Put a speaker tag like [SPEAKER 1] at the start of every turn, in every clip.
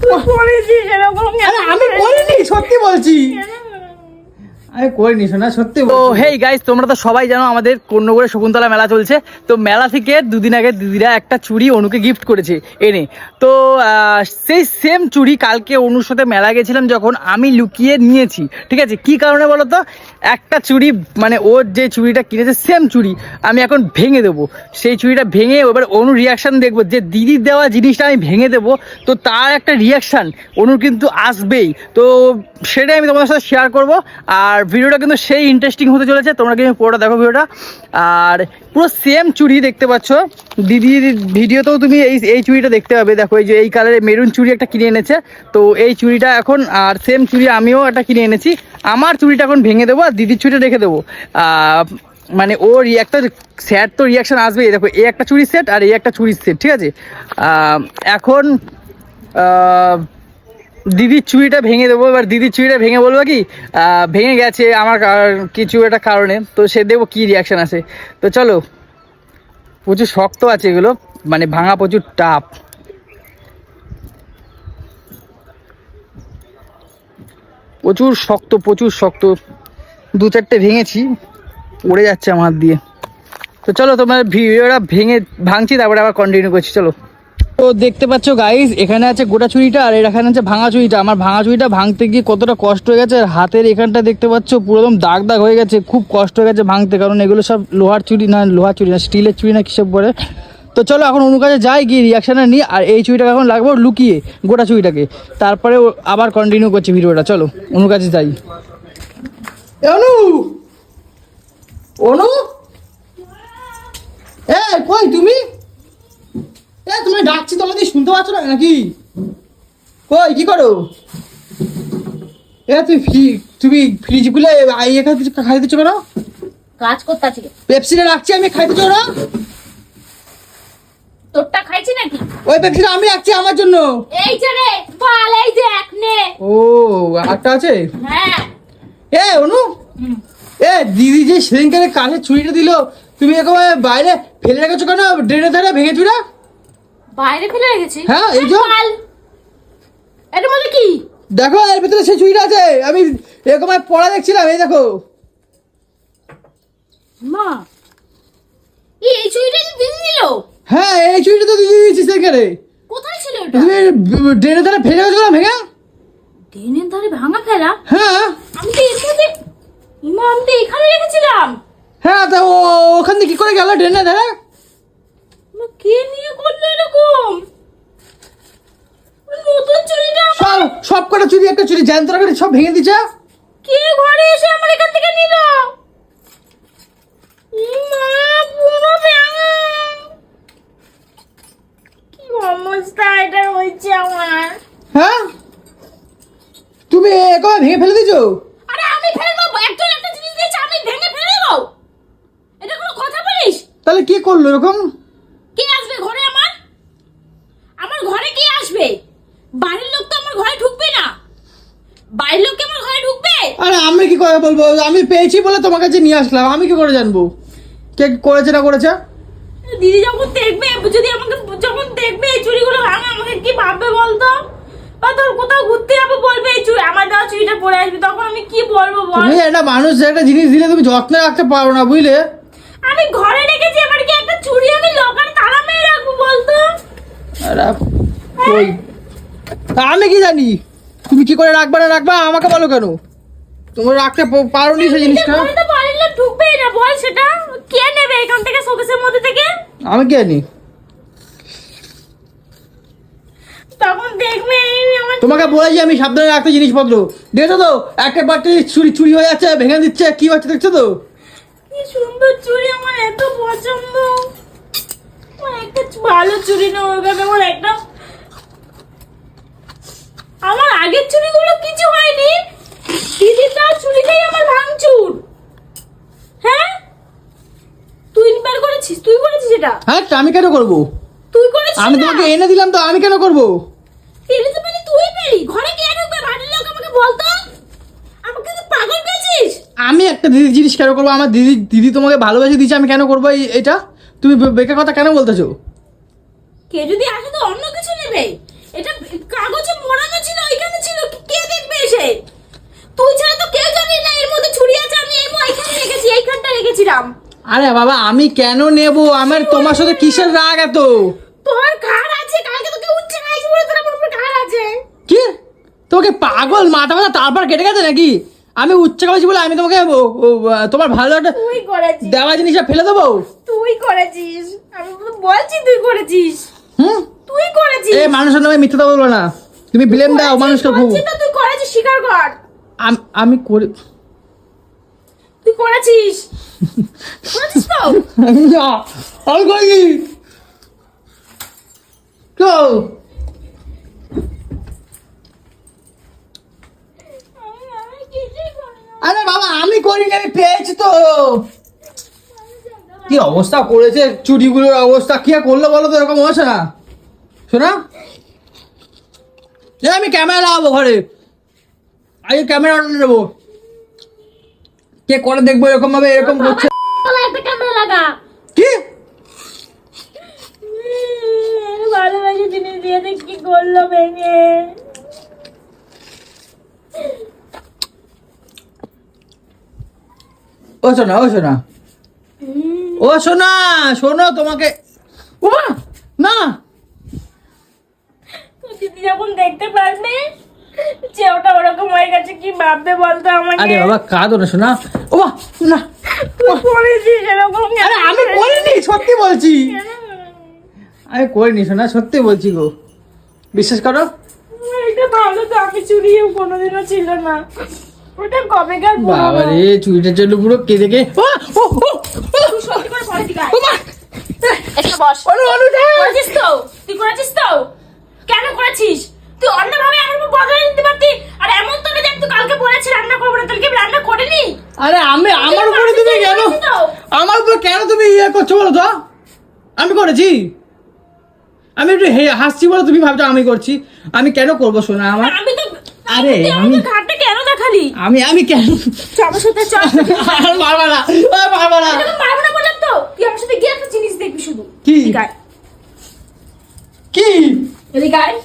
[SPEAKER 1] তুই করেছিস এরকম
[SPEAKER 2] আমি করিনি সত্যি বলছি। আমি করিনি শোনা সত্যি
[SPEAKER 3] তো হেই গাইস তোমরা তো সবাই জানো আমাদের কন্যগড়ে শকুন্তলা মেলা চলছে। তো মেলা থেকে দুদিন আগে দিদিরা একটা চুড়ি অনুকে গিফট করেছে এনে। তো সেই সেম চুড়ি কালকে অনুর সাথে মেলা গেছিলাম যখন আমি লুকিয়ে নিয়েছি ঠিক আছে? কি কারণে বলো তো একটা চুড়ি মানে ওর যে চুড়িটা কিনেছে সেম চুড়ি আমি এখন ভেঙে দেবো। সেই চুড়িটা ভেঙে এবার অনু রিয়াকশান দেখব যে দিদির দেওয়া জিনিসটা আমি ভেঙে দেবো। তো তার একটা রিয়াকশান অনুর কিন্তু আসবেই। তো সেটাই আমি তোমাদের সাথে শেয়ার করব। আর ভিডিওটা কিন্তু সেই ইন্টারেস্টিং হতে চলেছে। তোমরা কিন্তু পুরোটা দেখো ভিডিওটা। আর পুরো সেম চুড়ি দেখতে পাচ্ছ। দিদির ভিডিওতেও তুমি এই এই চুড়িটা দেখতে পাবে। দেখো, এই যে এই কালারের মেরুন চুড়ি একটা কিনে এনেছে। তো এই চুড়িটা এখন, আর সেম চুড়ি আমিও একটা কিনে এনেছি। আমার চুড়িটা এখন ভেঙে দেবো আর দিদির চুড়িটা রেখে দেবো। মানে ও একটা স্যার তো রিয়াকশান আসবেই। দেখো, এই একটা চুড়ির সেট আর এই একটা চুড়ির সেট ঠিক আছে? এখন দিদির চুড়িটা ভেঙে দেবো, এবার দিদির চুড়িটা ভেঙে বলব কি ভেঙে গেছে আমার কিছু একটা কারণে, তো সে দেবো কি রিয়াকশান আসে। তো চলো, প্রচুর শক্ত আছে এগুলো মানে ভাঙা প্রচুর টাপ প্রচুর শক্ত প্রচুর শক্ত, দু চারটে ভেঙেছি পড়ে যাচ্ছে আমার দিয়ে। তো চলো, তোমার ভিডিওটা ভেঙে ভাঙছি, তারপরে আবার কন্টিনিউ করছি, চলো। তো দেখতে পাচ্ছ গাইস এখানে আছে গোটা চুড়িটা আর এখানে আছে ভাঙা চুড়িটা। আমার ভাঙা চুড়িটা ভাঙতে গিয়ে কতটা কষ্ট হয়ে গেছে, আর হাতের এখানটা দেখতে পাচ্ছ, পুরো একদম দাগ দাগ হয়ে গেছে, খুব কষ্ট হয়ে গেছে ভাঙতে, কারণ এগুলো সব লোহার চুড়ি না, লোহার চুড়ি না, স্টিলের চুড়ি না কিসব বলে তো চলো এখন অনু কাছে যাই, গিয়ে রিয়াকশানটা নিই, আর এই চুড়িটাকে এখন লাগবো লুকিয়ে, গোটা চুড়িটাকে। তারপরে আবার কন্টিনিউ করছি ভিডিওটা, চলো, অনুর কাছে যাই।
[SPEAKER 2] অনু! অনু! এ, কই তুমি? এ তুমি ডাকছি তোমাদের শুনতে পাচ্ছ না নাকি? কই কি করো? এ তুমি ফ্রি- তুমি ফ্রিজ খুলে ইয়ে খাইতে খাইতে দিচ্ছ কেন?
[SPEAKER 1] কাজ করতে আছি।
[SPEAKER 2] পেপসিটা রাখছি আমি খাইতে চাও না
[SPEAKER 1] তোরটা খাইছি নাকি?
[SPEAKER 2] ওই পেপসিটা আমি রাখছি আমার জন্য।
[SPEAKER 1] এই যে রে বল এই যে এক নে।
[SPEAKER 2] ও আটটা আছে?
[SPEAKER 1] হ্যাঁ।
[SPEAKER 2] এ অনু এ দিদি যে সেদিনকে কানের ছুরিটা দিল তুমি এরকম বাইরে ফেলে রেখেছো কেন? ড্রেনে ধারে ভেঙে চুরা
[SPEAKER 1] বাইরে ফেলে রেখেছি।
[SPEAKER 2] হ্যাঁ, এই যে।
[SPEAKER 1] বল এটা বলে কি?
[SPEAKER 2] দেখো এর ভিতরে সেই ছুরিটা আছে। আমি এরকম পড়া দেখছিলাম এই দেখো।
[SPEAKER 1] মা এই চুড়িটা দিদি দিল
[SPEAKER 2] হ্যাঁ এই ছুরিটা তো দিদি দিয়েছি সেখানে।
[SPEAKER 1] কোথায় ছিল ওটা?
[SPEAKER 2] তুমি ড্রেনে ধারে ফেলে না ভেঙে?
[SPEAKER 1] ট্রেনের ধারে ভাঙা ফেলা?
[SPEAKER 2] হ্যাঁ।
[SPEAKER 1] আমি তো এর মধ্যে ইমা আমি তো এখানে রেখেছিলাম।
[SPEAKER 2] হ্যাঁ তা ওখান থেকে কি করে গেল ড্রেনে ধারে?
[SPEAKER 1] কে নিয়ে করল এরকম? নতুন আমার
[SPEAKER 2] সব সব কটা চুরি একটা চুরি জ্যান্ত করে সব ভেঙে দিচ্ছে
[SPEAKER 1] কে ঘরে এসে আমার এখান থেকে নিল?
[SPEAKER 2] হ্যাঁ? তুমি এরকম ভেঙে ফেলে দিছো
[SPEAKER 1] আরে আমি ফেলে দেবো একজন একটা জিনিস দিয়েছে আমি ভেঙে ফেলে দেবো? এটা কোনো কথা বলিস?
[SPEAKER 2] তাহলে কি করল এরকম
[SPEAKER 1] কে আসবে ঘরে আমার আমার ঘরে কে আসবে বাড়ির লোক তো আমার ঘরে ঢুকবে না বাড়ির লোক কি আমার ঘরে ঢুকবে
[SPEAKER 2] আরে আমি কি করে বলব আমি পেয়েছি বলে তোমার কাছে নিয়ে আসলাম আমি কি করে জানব? কে করেছে না করেছে?
[SPEAKER 1] দিদি যখন দেখবে যদি আমাকে যখন দেখবে এই চুড়িগুলো ভাঙা আমাকে কি ভাববে বলতো? বা তোর কোথাও ঘুরতে যাব বলবে এই চুড়ি আমার দেওয়া চুড়িটা পরে আসবে তখন আমি কি বলব বল?
[SPEAKER 2] তুমি একটা মানুষ একটা জিনিস দিলে তুমি যত্নে রাখতে পারো না বুঝলে?
[SPEAKER 1] আমি ঘরে রেখেছি এবার কি একটা চুড়ি আমি লোকাল তালা মেরে রাখব বলতো?
[SPEAKER 2] আরে, কই? আমি কি জানি? তুমি কি করে রাখবা না রাখবা আমাকে বলো কেন? তুমি রাখতে প- পারোনি সেই জিনিসটা?
[SPEAKER 1] ঘরে তো লোক ঢুকবেই না বল সেটা। কে নেবে এখান থেকে শোকেসের মধ্যে থেকে?
[SPEAKER 2] আমি কি জানি
[SPEAKER 1] তখন দেখবে আমার
[SPEAKER 2] তোমাকে বলেছি আমি সাবধানে রাখতে জিনিসপত্র। দেখছ তো? একটা পার্টি চুরি চুরি হয়ে যাচ্ছে ভেঙে দিচ্ছে কি হচ্ছে দেখছ তো?
[SPEAKER 1] কি সুন্দর চুড়ি আমার এত পছন্দ। আমার একটা ভালো চুড়ি না ওখানে আমার একটা আমার আগের চুড়িগুলো কিছু হয়নি। দিদির তার চুড়িটাই আমার ভাঙচুর। হ্যাঁ? তুই বের করেছিস? তুই করেছিস এটা?
[SPEAKER 2] হ্যাঁ আমি কেন করব?
[SPEAKER 1] তুই করেছিস
[SPEAKER 2] আমি? তোমাকে এনে দিলাম তো আমি কেন করব?
[SPEAKER 1] পেলে তো পেলে তুই পেলি। ঘরে কে ঢুকবে? বাড়ির লোক আমাকে বলতো? আমাকে তুই পাগল পেয়েছিস?
[SPEAKER 2] আমি একটা দিদির জিনিস কেন করব? আমার দিদি দিদি তোমাকে ভালোবেসে দিচ্ছে আমি কেন করব এই- এটা? তুমি বেকার কথা কেন বলতেছো?
[SPEAKER 1] কে যদি আসে তো অন্য কিছু নেবে। এটা কাগজে তুই ছাড়া তো কেউ জানি না এর মধ্যে ছুরি আছে আমি এই এখানে রেখেছি এইখানটা রেখেছিলাম।
[SPEAKER 2] আরে বাবা আমি কেন নেব? আমার তোমার সাথে কিসের রাগ এত?
[SPEAKER 1] তোর ঘাড় আছে কালকে তোকে উচ্ছে খাইছি বলে তোর আমার উপরে আছে।
[SPEAKER 2] কি? তোকে পাগল মাথা মাথা তারপর কেটে গেছে নাকি? আমি উচ্চা করেছি বলে আমি তোমাকে তোমার ভালো একটা দেওয়া জিনিসটা ফেলে দেবো?
[SPEAKER 1] তুই করেছিস। আমি বলছি তুই করেছিস।
[SPEAKER 2] হুম?
[SPEAKER 1] তুই করেছিস।
[SPEAKER 2] এ মানুষের নামে মিথ্যা বলব না। তুমি ব্লেম দাও মানুষকে খুব।
[SPEAKER 1] তুই করেছিস স্বীকার কর
[SPEAKER 2] আম- করে
[SPEAKER 1] তুই করেছিস? করেছিস তো?
[SPEAKER 2] না, আমি করিনি। আরে বাবা আমি করিনি আমি পেয়েছি তো। কি অবস্থা করেছে? চুরিগুলোর অবস্থা কি করল বলো তো এরকম না? শোনা? আমি ক্যামেরা লাগাবো ঘরে। আগে ক্যামেরা অর্ডার দেবো কে করে দেখব এরকম ভাবে এরকম করছে?
[SPEAKER 1] বাবা, ক্যামেরা লাগা।
[SPEAKER 2] কি?
[SPEAKER 1] ভালোবাসি জিনিস দিয়ে দেখ কি করল ভেঙে।
[SPEAKER 2] ও শোনা ও শোনা। ও শোনা শোনো তোমাকে। ও মা, না
[SPEAKER 1] তো দিদি যখন দেখতে পারবে যে ওটা হয়ে গেছে কি ভাববে বলতো আমাকে?
[SPEAKER 2] আরে বাবা কাঁদো না শোনা। ও না
[SPEAKER 1] তুই করেছিস এরকম
[SPEAKER 2] আরে আমি করিনি সত্যি বলছি। আমি করিনি শোনা সত্যি বলছি গো। বিশ্বাস করো?
[SPEAKER 1] এটা ভালো তো আমি চুরিও কোনোদিনও ছিল না। ওটা কবেকার
[SPEAKER 2] বাবা রে চুরিটার জন্য পুরো কে ও, ও, ও, ও,
[SPEAKER 1] সত্যি করে পরে দিকে
[SPEAKER 2] ও মা,
[SPEAKER 1] এসে বস।
[SPEAKER 2] অনু, অনু, না।
[SPEAKER 1] করেছিস তো? তুই করেছিস তো কেন করেছিস তুই অন্যভাবে আমার উপর বদলে নিতে পারতি আর এমন তো না যে তুই কালকে বলেছি রান্না করব না কালকে রান্না করিনি
[SPEAKER 2] আরে আমি আমার উপরে তুমি কেন আমার উপরে কেন তুমি ইয়ে করছ বলো তো আমি করেছি আমি একটু হে- হাসছি বলে তুমি ভাবছ আমি করছি? আমি কেন করব শোনা আমার?
[SPEAKER 1] আমি তো
[SPEAKER 2] আরে, আমি-
[SPEAKER 1] ঘাটটা কেন দেখালি?
[SPEAKER 2] আমি আমি কেন
[SPEAKER 1] আমার সাথে চ
[SPEAKER 2] আর পারবা না আর পারবা না।
[SPEAKER 1] আমি না বললাম তো। তুই আমার সাথে গিয়ে একটা জিনিস দেখবি শুধু।
[SPEAKER 2] কি? কি?
[SPEAKER 1] এদিকে আয়।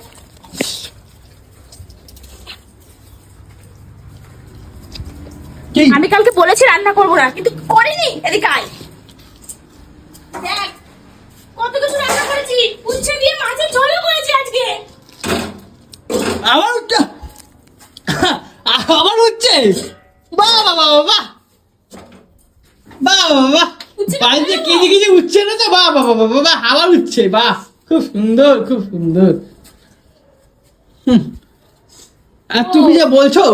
[SPEAKER 1] আমি কালকে বলেছি রান্না করব না কিন্তু করিনি। এদিকে আয় দেখ। কত কিছু রান্না করেছি উচ্ছে দিয়ে মাছের ঝোলও করেছি আজকে
[SPEAKER 2] আমার হচ্ছে আমার হচ্ছে বাহ বাড়িতে কেজি কেজি না তো আবার খুব সুন্দর খুব সুন্দর। আর তুমি যে বলছো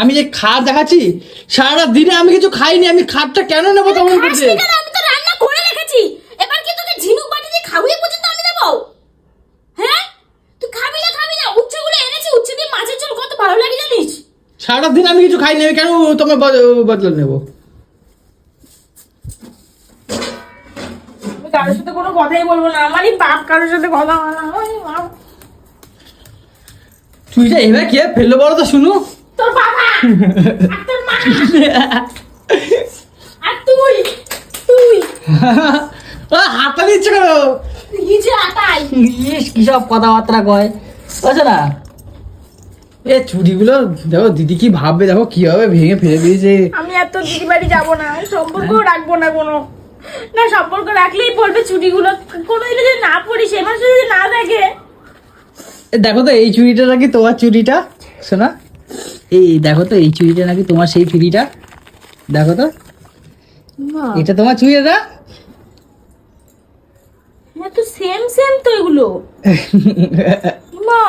[SPEAKER 2] আমি যে খাট দেখাচ্ছি সারা দিনে আমি কিছু খাইনি আমি খাটটা কেন নেব তোমার কাছে
[SPEAKER 1] আমি তো রান্না করে রেখেছি এবার কি তোকে ঝিনুক বাটি দিয়ে খাওয়িয়ে পর্যন্ত আমি দেবো হ্যাঁ? তুই খাবি না খাবি না। উচ্ছেগুলো এনেছি উচ্ছে দিয়ে মাছের ঝোল কত ভালো লাগে জানিস?
[SPEAKER 2] সারা দিন আমি কিছু খাইনি আমি কেন তোমার বদ- বদলা নেব?
[SPEAKER 1] কারোর সাথে কোনো কথাই বলব না। আমারই বাপ কারোর সাথে কথা বলা বাপ।
[SPEAKER 2] তুইটা এবার কে ফেলল বলো তো শুনু।
[SPEAKER 1] তোর বাবা আর তোর মা। আর তুই তুই।
[SPEAKER 2] ও, হাতটা দিচ্ছে ইস কি সব কথাবার্তা কয়? বুঝছ না। এ চুড়িগুলো দেখো দিদি কি ভাববে দেখো কীভাবে ভেঙে ফেলে দিয়েছে।
[SPEAKER 1] আমি আর তোর দিদি বাড়ি যাব না সম্পর্কও রাখব না কোনো। না সম্পর্ক রাখলেই পড়বে চুড়িগুলো কোনোদিনও যদি না পড়ি সে মাসে যদি না দেখে।
[SPEAKER 2] এ, দেখো তো এই চুড়িটা নাকি তোমার চুড়িটা শোনা। এই দেখো তো এই চুড়িটা নাকি তোমার সেই চুড়িটা দেখো তো। এটা তোমার চুড়িটা
[SPEAKER 1] হ্যাঁ তো সেম সেম তো এগুলো। মা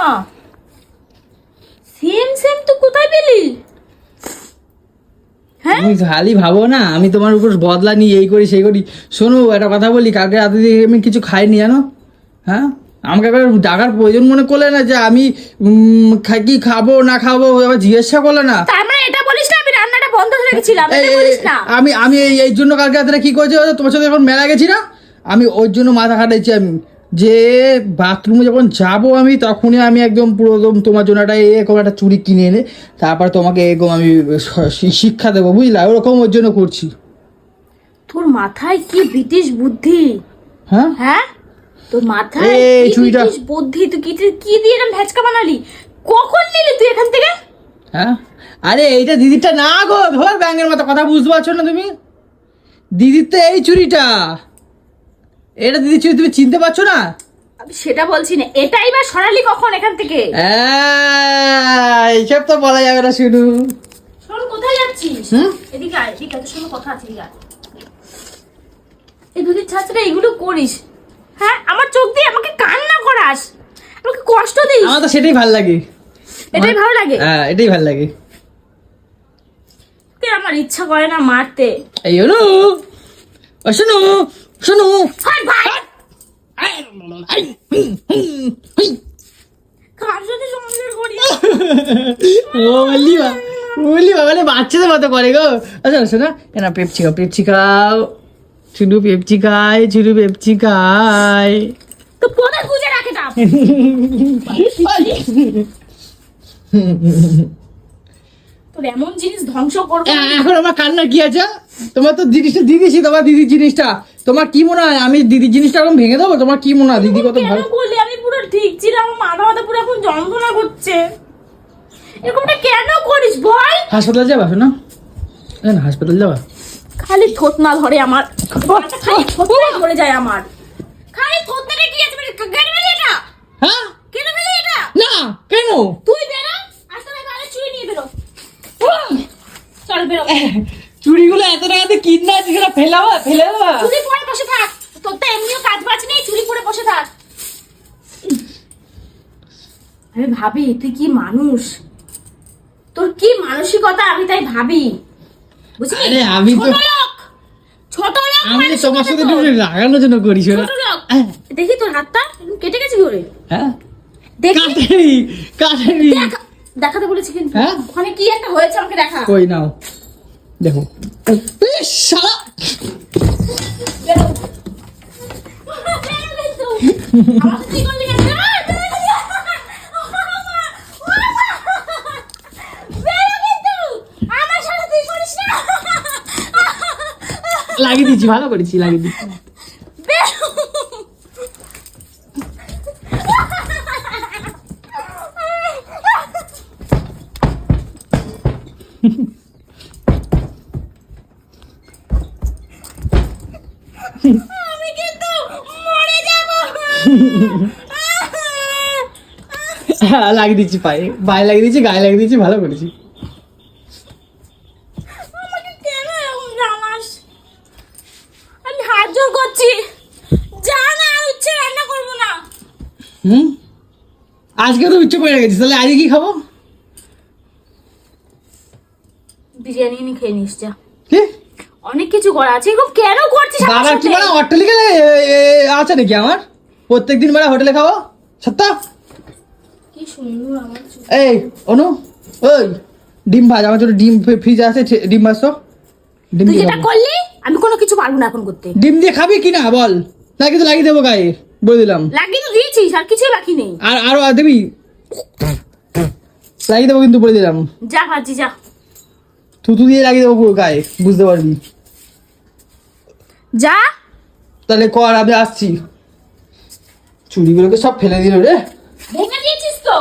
[SPEAKER 1] সেম সেম তো কোথায় পেলি? হ্যাঁ?
[SPEAKER 2] তুমি খালি ভাবো না আমি তোমার উপর বদলা নিই এই করি সেই করি। শোনো একটা কথা বলি কালকে রাতে আমি কিছু খাইনি জানো? হ্যাঁ? আমাকে একবার ডাকার প্রয়োজন মনে করলে না যে আমি উম, খা- কি খাব না খাব আবার জিজ্ঞাসা করলে না।
[SPEAKER 1] মানে এটা বলিস না আমি রান্নাটা বন্ধ রেখেছিলাম না।
[SPEAKER 2] আমি আমি এই- জন্য কালকে রাতে কি করেছি? তোমার সাথে এখন মেলা গেছি না আমি ওর জন্য মাথা খাটাইছি আমি। যে বাথরুমে যখন যাব আমি তখনই আমি একদম পুরো একদম তোমার জন্য একটা এরকম একটা চুড়ি কিনে এনে তারপর তোমাকে এরকম আমি শিক্ষা দেবো বুঝলা? ওরকম ওর জন্য করছি।
[SPEAKER 1] তোর মাথায় কি ব্রিটিশ বুদ্ধি?
[SPEAKER 2] হ্যাঁ?
[SPEAKER 1] হ্যাঁ? তোর মাথায়
[SPEAKER 2] এই
[SPEAKER 1] কি
[SPEAKER 2] চুড়িটা-
[SPEAKER 1] বুদ্ধি? তুই কি কি দিয়ে এরকম ভেচকা বানালি? কখন নিলি তুই এখান থেকে?
[SPEAKER 2] হ্যাঁ? আরে এইটা দিদিরটা না গো ধর ব্যাঙের মতো কথা বুঝতে পারছ না তুমি? দিদির তো এই চুরিটা এটা দিদি তুমি চিনতে পারছ না?
[SPEAKER 1] আমি সেটা বলছি না এটাই বা সরালি কখন এখান থেকে?
[SPEAKER 2] আহ, এইসব তো বলা যাবে না শুনু।
[SPEAKER 1] শোন কোথায় যাচ্ছিস? এদিকে আয় এদিকে আয়, তোর কথা আছে এদিকে এই দুধের ছাত্রা এগুলো করিস। হ্যাঁ আমার চোখ দিয়ে আমাকে কান্না করাস। আমাকে কষ্ট দিস।
[SPEAKER 2] আমার তো সেটাই ভালো লাগে।
[SPEAKER 1] এটাই ভালো লাগে?
[SPEAKER 2] হ্যাঁ এটাই ভালো লাগে।
[SPEAKER 1] কে আমার ইচ্ছা করে না মারতে।
[SPEAKER 2] এই হলো শোনো। শোনো। বললি বা বললি বা মানে বাচ্চাদের মতো করে গো। আচ্ছা শোনো এনা পেপসি খাও পেপসি খাও। শুধু পেপসি খায় শুধু পেপসি খায়।
[SPEAKER 1] তো কোথায় গুজে রাখে দাম তোর এমন জিনিস ধ্বংস করব।
[SPEAKER 2] এখন আমার কান্না কি আছে? তোমার তো জিনিসটা দিয়ে দিয়েছি তোমার দিদির জিনিসটা। তোমার কি মনে হয়? আমি দিদির জিনিসটা এখন ভেঙে দেবো? তোমার কি মনে হয়? দিদি কত ভালো
[SPEAKER 1] করলি? আমি পুরো ঠিক ছিলাম আমার মাথা মাথা পুরো এখন যন্ত্রণা করছে। এরকমটা কেন করিস? বল।
[SPEAKER 2] হাসপাতাল যাবা শোনা। না হাসপাতাল যাবা।
[SPEAKER 1] খালি থোত না ধরে আমার। খালি থোতনাই ধরে যায় আমার। খালি থোতনাটা কি আছে? মানে কেন ফেলি এটা?
[SPEAKER 2] হ্যাঁ?
[SPEAKER 1] কেন ফেলি এটা?
[SPEAKER 2] না কেন?
[SPEAKER 1] তুই বেরো। আসতে হবে আরে চুরি নিয়ে বেরো। চল বেরো।
[SPEAKER 2] চুড়িগুলো এত টাকাতে কিনা আছে সেটা ফেলাবা ফেলে দেবা
[SPEAKER 1] চুরি পরে বসে থাক তোর তো এমনিও কাজ বাজ নেই চুরি পরে বসে থাক আমি ভাবি তুই কি মানুষ? তোর কি মানসিকতা? আমি তাই ভাবি। বুঝলি?
[SPEAKER 2] আরে আমি তো-
[SPEAKER 1] ছোট লোক!
[SPEAKER 2] আমি তোমার সাথে
[SPEAKER 1] তোর।
[SPEAKER 2] একটু জন্য করি
[SPEAKER 1] ছোট লোক। দেখি তোর হাতটা কেটে গেছে করে?
[SPEAKER 2] হ্যাঁ। কাটেনি কাটেনি।
[SPEAKER 1] দেখাতে বলেছি কিন্তু।
[SPEAKER 2] হ্যাঁ?
[SPEAKER 1] ওখানে কি একটা হয়েছে আমাকে দেখা।
[SPEAKER 2] কই নাও। দেখো। শালা!
[SPEAKER 1] কি করলি কেন? আহ, বেরো কিন্তু। বেরো কিন্তু। আমার সাথে তুই করিস না।
[SPEAKER 2] লাগিয়ে দিচ্ছি ভালো করেছি লাগিয়ে দিচ্ছি।
[SPEAKER 1] আমি কিন্তু মরে যাব।
[SPEAKER 2] হ্যাঁ লাগিয়ে দিচ্ছি পায়ে। পায়ে লাগিয়ে দিচ্ছি গায়ে লাগিয়ে দিচ্ছি ভালো করেছি
[SPEAKER 1] আমাকে কেন এরকম জানাস আমি হাত জোর করছি যা না আর উচ্ছে রান্না করব না
[SPEAKER 2] হুম? আজকে তো উচ্চ পড়ে গেছি তাহলে আজকে কি খাব?
[SPEAKER 1] বিরিয়ানি খেয়ে নিস যা।
[SPEAKER 2] কি?
[SPEAKER 1] অনেক কিছু করা আছে এরকম কেন করছিস
[SPEAKER 2] বাবা কি? মানে অট্টালিকা আছে নাকি আমার? প্রত্যেক দিন বেলা হোটেলে খাব? সত্য?
[SPEAKER 1] কি সুন্দর আমার
[SPEAKER 2] এই অনু ওই ডিম ভাজ আমার জন্য ডিম ফ্রিজ আছে ডিম ভাজ তো ডিম
[SPEAKER 1] তুই যেটা করলি আমি কোনো কিছু পারব না এখন করতে।
[SPEAKER 2] ডিম দিয়ে খাবি কি না বল। নাকি তো লাগিয়ে দেবো গায়ে। বলে দিলাম।
[SPEAKER 1] লাগিয়ে তো দিয়েছিস আর কিছুই বাকি নেই।
[SPEAKER 2] আর আরও আর দেবি? লাগিয়ে দেবো কিন্তু বলে দিলাম।
[SPEAKER 1] যা ভাজি যা।
[SPEAKER 2] থুতু দিয়ে লাগিয়ে দেবো পুরো গায়ে বুঝতে পারবি।
[SPEAKER 1] যা।
[SPEAKER 2] তাহলে কর আমি আসছি। চুড়িগুলোকে সব ফেলে দিল রে।
[SPEAKER 1] ভেঙে দিয়েছিস তো?